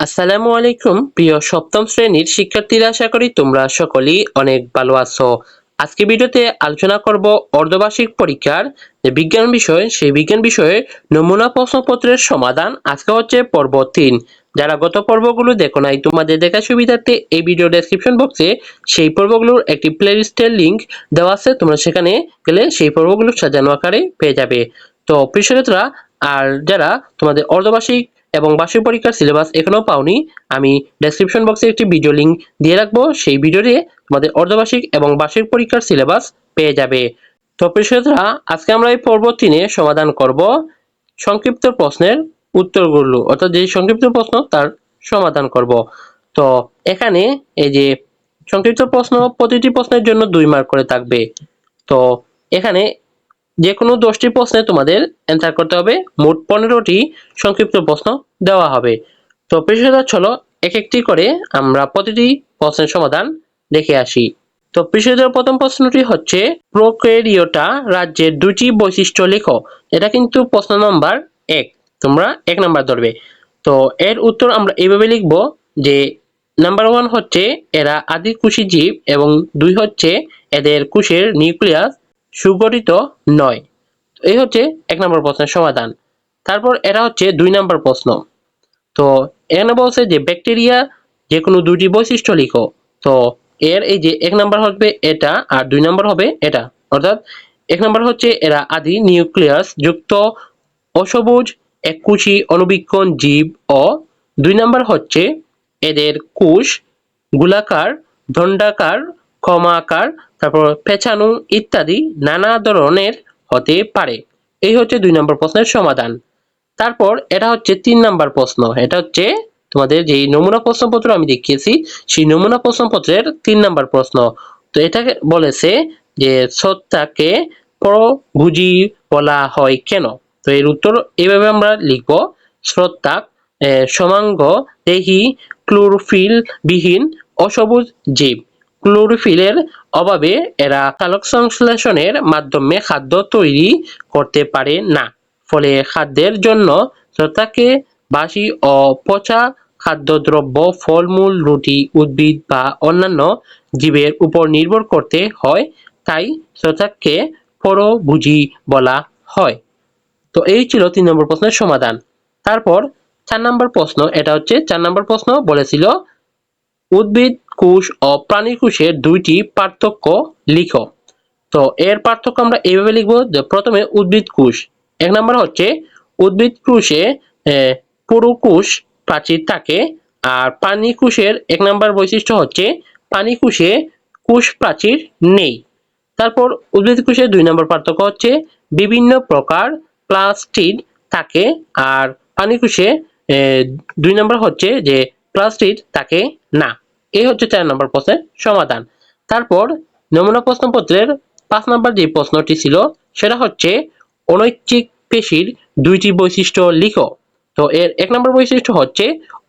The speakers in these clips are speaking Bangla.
আসসালামু আলাইকুম, প্রিয় সপ্তম শ্রেণির শিক্ষার্থীরা, আশা করি তোমরা সকলেই অনেক ভালো আছো। আজকে ভিডিওতে আলোচনা করব অর্ধবার্ষিক পরীক্ষার যে বিজ্ঞান বিষয়, সেই বিজ্ঞান বিষয়ে নমুনা প্রশ্নপত্রের সমাধান। আজকে হচ্ছে পর্ব তিন। যারা গত পর্বগুলো দেখো নাই, তোমাদের দেখার সুবিধার্থে এই ভিডিও ডেসক্রিপশন বক্সে সেই পর্বগুলোর একটি প্লেলিস্টের লিঙ্ক দেওয়া আছে। তোমরা সেখানে গেলে সেই পর্বগুলো সাজানো আকারে পেয়ে যাবে। তো প্রিয় আর যারা তোমাদের অর্ধবার্ষিক এবং বার্ষিক পরীক্ষার সিলেবাস এখনও পাওনি। আমি ডেসক্রিপশন বক্সে একটি ভিডিও লিংক দিয়ে রাখব। সেই ভিডিওতে তোমাদের অর্ধবার্ষিক এবং বার্ষিক পরীক্ষার সিলেবাস পেয়ে যাবে। তো প্রিয়রা আজকে আমরা এই পর্ব তিনে সমাধান করব সংক্ষিপ্ত প্রশ্নের উত্তরগুলো, অর্থাৎ যে সংক্ষিপ্ত প্রশ্ন তার সমাধান করব। তো এখানে এই যে সংক্ষিপ্ত প্রশ্ন প্রতিটি প্রশ্নের জন্য দুই মার্ক করে থাকবে। তো এখানে যে কোনো দশটি প্রশ্নে তোমাদের অ্যান্সার করতে হবে। মোট পনেরোটি সংক্ষিপ্ত প্রশ্ন দেওয়া হবে। তো পৃষ্ঠতা চলো এক একটি করে আমরা প্রতিটি প্রশ্নের সমাধান দেখে আসি। তো পৃষ্ঠতার প্রথম প্রশ্নটি হচ্ছে প্রোকেরিওটা রাজ্যের দুটি বৈশিষ্ট্য লেখো। এটা কিন্তু প্রশ্ন নম্বর এক। তোমরা এক নাম্বার ধরবে। তো এর উত্তর আমরা এইভাবে লিখব যে, নাম্বার ওয়ান হচ্ছে এরা আদি কুশি জীব এবং দুই হচ্ছে এদের কুশের নিউক্লিয়াস। সুগঠিত নয়। এই হচ্ছে এক নম্বর প্রশ্নের সমাধান। তারপর এরা হচ্ছে দুই নম্বর প্রশ্ন। তো এখানে বলছে যে ব্যাকটেরিয়া যে কোনো দুটি বৈশিষ্ট্য লিখো। তো এর এই যে এক নম্বর হবে এটা আর দুই নম্বর হবে এটা। অর্থাৎ এক নম্বর হচ্ছে এরা আদি নিউক্লিয়াস যুক্ত অসবুজ এককুশি অনুবীক্ষণ জীব ও দুই নম্বর হচ্ছে এদের কোষ, গোলাকার, দণ্ডাকার কমাকার, তারপর পেছানো ইত্যাদি নানা ধরনের হতে পারে। এই হচ্ছে দুই নম্বর প্রশ্নের সমাধান। তারপর এটা হচ্ছে তিন নম্বর প্রশ্ন। এটা হচ্ছে তোমাদের যে নমুনা প্রশ্নপত্র আমি দেখিয়েছি, সেই নমুনা প্রশ্নপত্রের তিন নম্বর প্রশ্ন। তো এটাকে বলেছে যে সত্তাকে পরভুজি বলা হয় কেন? তো এর উত্তর এভাবে আমরা লিখব। শ্রদ্ধাক সমাঙ্গ, দেহি, ক্লোরোফিল বিহীন, অসবুজ জীব। ক্লোরোফিলের অভাবে এরা সালোক সংশ্লেষণের মাধ্যমে খাদ্য তৈরি করতে পারে না। ফলে খাদ্যের জন্য শ্রোতাকে বাসি ও পচা খাদ্যদ্রব্য, ফলমূল, রুটি, উদ্ভিদ বা অন্যান্য জীবের উপর নির্ভর করতে হয়, তাই শ্রোতাকে পরভুজি বলা হয়। তো এই ছিল তিন নম্বর প্রশ্নের সমাধান। তারপর চার নম্বর প্রশ্ন, এটা হচ্ছে চার নম্বর প্রশ্ন বলেছিল, উদ্ভিদ কোষ ও প্রাণী কোষের দুইটি পার্থক্য লিখো। তো এর পার্থক্য আমরা এইভাবে লিখব যে প্রথমে উদ্ভিদ কোষ, এক নম্বর হচ্ছে উদ্ভিদ কোষে পুরো কোষ প্রাচীর থাকে আর প্রাণী কোষের এক নম্বর বৈশিষ্ট্য হচ্ছে প্রাণী কোষে কোষ প্রাচীর নেই। তারপর উদ্ভিদ কোষের দুই নম্বর পার্থক্য হচ্ছে বিভিন্ন প্রকার প্লাস্টিড থাকে আর প্রাণী কোষে দুই নম্বর হচ্ছে যে প্লাস্টিড থাকে না। এই হচ্ছে চার নম্বর প্রশ্নের সমাধান। তারপর নমুনা প্রশ্নপত্রের পাঁচ নম্বর যে প্রশ্নটি ছিল, সেটা হচ্ছে অনৈচ্ছিক পেশির দুইটি বৈশিষ্ট্য লিখো। তো এর এক নম্বর বৈশিষ্ট্য হচ্ছে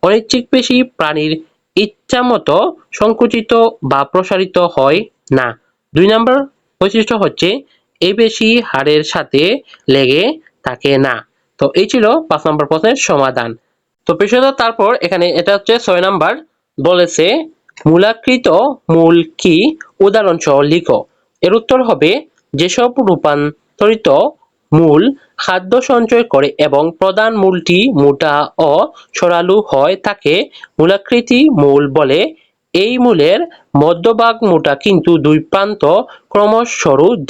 অনৈচ্ছিক পেশি প্রাণীর ইচ্ছা মতো সংকুচিত বা প্রসারিত হয় না। দুই নম্বর বৈশিষ্ট্য হচ্ছে এই পেশি হাড়ের সাথে লেগে থাকে না। তো এই ছিল পাঁচ নম্বর প্রশ্নের সমাধান। তো পেশাদার তারপর এখানে এটা হচ্ছে ছয় নাম্বার বলেছে, মূলাকৃত মূল কি? উদাহরণ সহ লিখো। এর উত্তর হবে, যেসব রূপান্তরিত মূল খাদ্য সঞ্চয় করে এবং প্রধান মূলটি মোটা ও সরালু হয়, তাকে মূলাকৃতি মূল বলে। এই মূলের মধ্যভাগ মোটা, কিন্তু দুই প্রান্ত ক্রমশ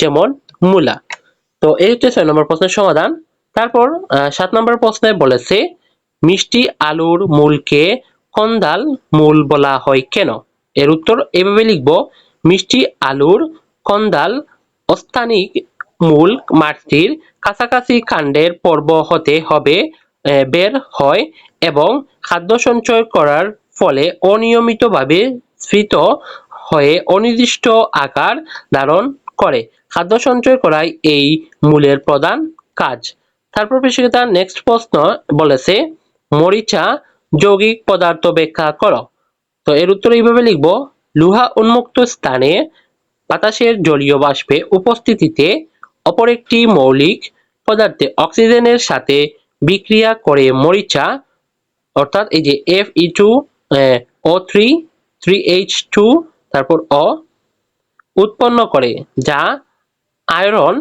যেমন মূলা। তো এই হচ্ছে ছয় নম্বর প্রশ্নের সমাধান। তারপর সাত নম্বর প্রশ্নে বলেছে, মিষ্টি আলুর মূলকে কন্দাল মূল বলা হয় কেন? এর উত্তর এভাবে লিখব, মিষ্টি আলুর কন্দাল অস্থানিক মূল মাটির কাছাকাছি কাণ্ডের পর্ব হতে হবে বের হয় এবং খাদ্য সঞ্চয় করার ফলে অনিয়মিতভাবে স্ফীত হয়ে অনির্দিষ্ট আকার ধারণ করে। খাদ্য সঞ্চয় করাই এই মূলের প্রধান কাজ। তারপর তার নেক্সট প্রশ্ন বলেছে, মরিচা যৌগিক পদার্থ ব্যাখ্যা করো। তো এর উত্তর এইভাবে লিখব, লোহা উন্মুক্ত স্থানে বাতাসের জলীয় বাষ্পে উপস্থিতিতে অপর একটি মৌলিক পদার্থে অক্সিজেনের সাথে বিক্রিয়া করে মরিচা, অর্থাৎ এই যে F E two O three three H two তারপর অ উৎপন্ন করে, যা আয়রন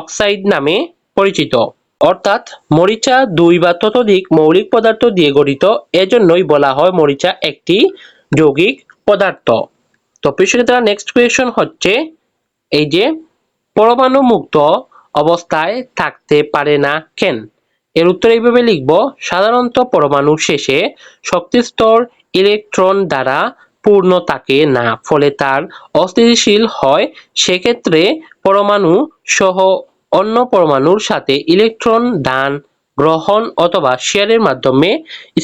অক্সাইড নামে পরিচিত। অর্থাৎ মরিচা দুই বা ততোধিক মৌলিক পদার্থ দিয়ে গঠিত, এজন্যই বলা হয় মরিচা একটি যৌগিক পদার্থ। তো প্রিয় নেক্সট কোয়েশন হচ্ছে, এই যে পরমাণু মুক্ত অবস্থায় থাকতে পারে না কেন? এর উত্তর এইভাবে লিখব, সাধারণত পরমাণু শেষে শক্তিস্তর ইলেকট্রন দ্বারা পূর্ণ থাকে না, ফলে তার অস্থিতিশীল হয়। সেক্ষেত্রে পরমাণু সহ অন্য পরমাণুর সাথে ইলেকট্রন, দান, গ্রহণ অথবা শেয়ারের মাধ্যমে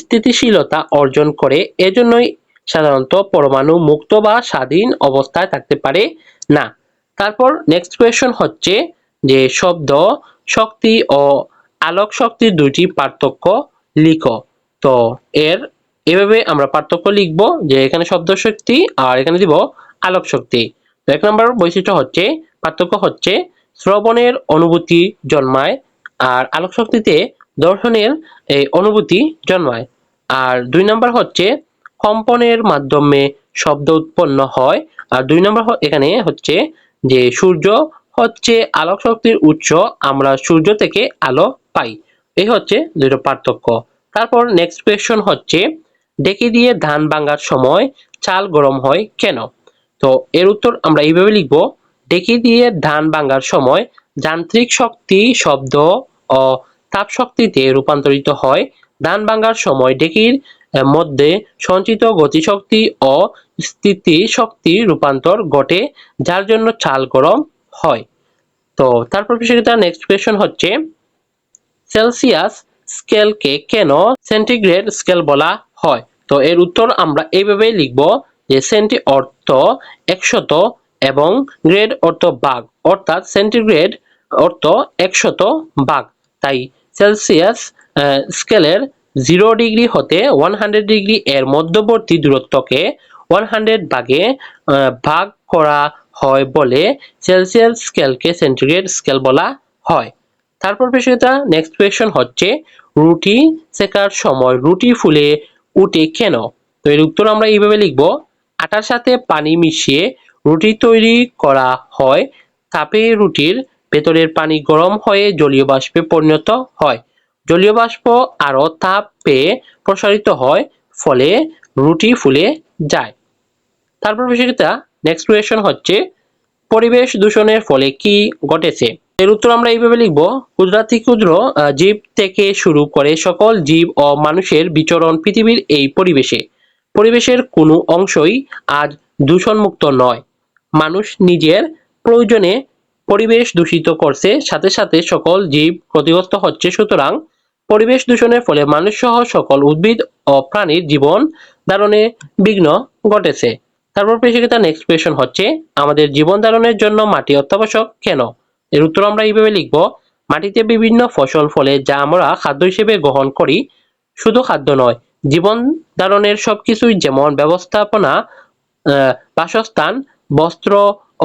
স্থিতিশীলতা অর্জন করে, এজন্যই সাধারণত পরমাণু মুক্ত বা স্বাধীন অবস্থায় থাকতে পারে না। তারপর নেক্সট কোয়েশন হচ্ছে যে শব্দ, শক্তি ও আলোক শক্তির দুইটি পার্থক্য লিখো। তো এর এভাবে আমরা পার্থক্য লিখব যে এখানে শব্দ শক্তি আর এখানে দিব আলোক শক্তি। এক নম্বর বৈশিষ্ট্য হচ্ছে, পার্থক্য হচ্ছে শ্রবণের অনুভূতি জন্মায় আর আলোক শক্তিতে দর্শনের এই অনুভূতি জন্মায়। আর দুই নম্বর হচ্ছে কম্পনের মাধ্যমে শব্দ উৎপন্ন হয়। আর দুই নম্বর এখানে হচ্ছে যে সূর্য হচ্ছে আলোক শক্তির উৎস, আমরা সূর্য থেকে আলো পাই। এই হচ্ছে দুটো পার্থক্য। তারপর নেক্সট কোয়েশন হচ্ছে, ডেকে দিয়ে ধান ভাঙার সময় চাল গরম হয় কেন? তো এর উত্তর আমরা এইভাবে লিখব ডেকে দিয়ে ধান ভাঙার সময় যান্ত্রিক শক্তি, শব্দ ও তাপ শক্তিতে রূপান্তরিত হয়। ধান ভাঙার সময় ডেকির মধ্যে সঞ্চিত গতিশক্তি ও স্থিতি শক্তি রূপান্তর ঘটে, যার জন্য চাল গরম হয়। তো তারপর বিষয়টা নেক্সট কোয়েশন হচ্ছে সেলসিয়াস স্কেলকে কেন সেন্টিগ্রেড স্কেল বলা হয়? তো এর উত্তর আমরা এইভাবে লিখব যে সেন্টি অর্থ একশত এবং গ্রেড অর্থ বাঘ, অর্থাৎ সেন্টিগ্রেড অর্থ একশত বাঘ। তাই সেলসিয়াস স্কেলের জিরো ডিগ্রি হতে ওয়ান হান্ড্রেড ডিগ্রি এর মধ্যবর্তী দূরত্বকে ওয়ান হান্ড্রেড ভাগে ভাগ করা হয় বলে সেলসিয়াস স্কেলকে সেন্টিগ্রেড স্কেল বলা হয়। তারপর বিষয়টা নেক্সট কোয়েশন হচ্ছে, রুটি শেখার সময় রুটি ফুলে উঠে কেন? তো এর উত্তর আমরা এইভাবে লিখব, আটার সাথে পানি মিশিয়ে রুটি তৈরি করা হয়। তাপে রুটির ভেতরের পানি গরম হয়ে জলীয় বাষ্পে পরিণত হয়। জলীয় বাষ্প আরও তাপ পেয়ে প্রসারিত হয়, ফলে রুটি ফুলে যায়। তারপর বিষয়টা নেক্সট কোয়েশন হচ্ছে, পরিবেশ দূষণের ফলে কি ঘটেছে? এর উত্তর আমরা এইভাবে লিখব ক্ষুদ্রাতি ক্ষুদ্র জীব থেকে শুরু করে সকল জীব ও মানুষের বিচরণ পৃথিবীর এই পরিবেশে। পরিবেশের কোনো অংশই আজ দূষণমুক্ত নয়। মানুষ নিজের প্রয়োজনে পরিবেশ দূষিত করছে, সাথে সাথে সকল জীব ক্ষতিগ্রস্ত হচ্ছে। সুতরাং পরিবেশ দূষণের ফলে মানুষ সহ সকল উদ্ভিদ ও প্রাণীর জীবন ধারণে বিঘ্ন ঘটেছে। তারপর পেশিকতা নেক্সট কোয়েশন হচ্ছে, আমাদের জীবন ধারণের জন্য মাটি অত্যাবশ্যক কেন? এর উত্তর আমরা এইভাবে লিখব, মাটিতে বিভিন্ন ফসল ফলে যা আমরা খাদ্য হিসেবে গ্রহণ করি শুধু খাদ্য নয়, জীবন ধারণের সবকিছুই যেমন ব্যবস্থাপনা বাসস্থান বস্ত্র,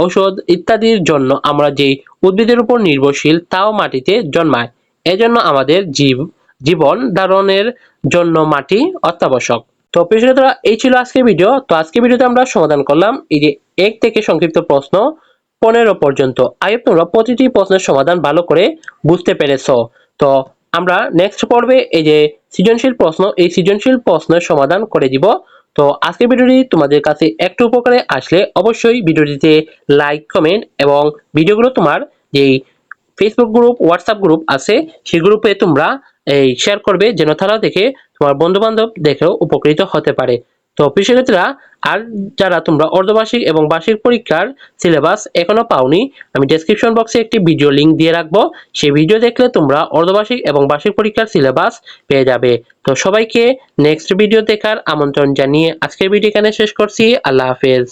ঔষধ ইত্যাদির জন্য আমরা যেই উদ্ভিদের উপর নির্ভরশীল তাও মাটিতে জন্মায়। এজন্য আমাদের জীব, জীবন ধারণের জন্য মাটি অত্যাবশ্যক। তো প্রিয় এই ছিল আজকের ভিডিও। তো আজকের ভিডিওতে আমরা সমাধান করলাম এই যে এক থেকে সংক্ষিপ্ত প্রশ্ন পনেরো পর্যন্ত। আই তোমরা প্রতিটি প্রশ্নের সমাধান ভালো করে বুঝতে পেরেছ। তো আমরা নেক্সট পর্বে এই যে সৃজনশীল প্রশ্ন, এই সৃজনশীল প্রশ্নের সমাধান করে দিব। তো আজকের ভিডিওটি তোমাদের কাছে একটু উপকারে আসলে অবশ্যই ভিডিওটিতে লাইক কমেন্ট এবং ভিডিওগুলো তোমার যেই ফেসবুক গ্রুপ হোয়াটসঅ্যাপ গ্রুপ আছে, সেই গ্রুপে তোমরা এই শেয়ার করবে যেন তারা দেখে তোমার বন্ধুবান্ধব দেখেও উপকৃত হতে পারে। তো প্রিয় আর যারা তোমরা অর্ধবার্ষিক এবং বার্ষিক পরীক্ষার সিলেবাস এখনও পাওনি, আমি ডেসক্রিপশন বক্সে একটি ভিডিও লিংক দিয়ে রাখব। সেই ভিডিও দেখলে তোমরা অর্ধবার্ষিক এবং বার্ষিক পরীক্ষার সিলেবাস পেয়ে যাবে। তো সবাইকে নেক্সট ভিডিও দেখার আমন্ত্রণ জানিয়ে আজকের ভিডিও এখানে শেষ করছি। আল্লাহ হাফেজ।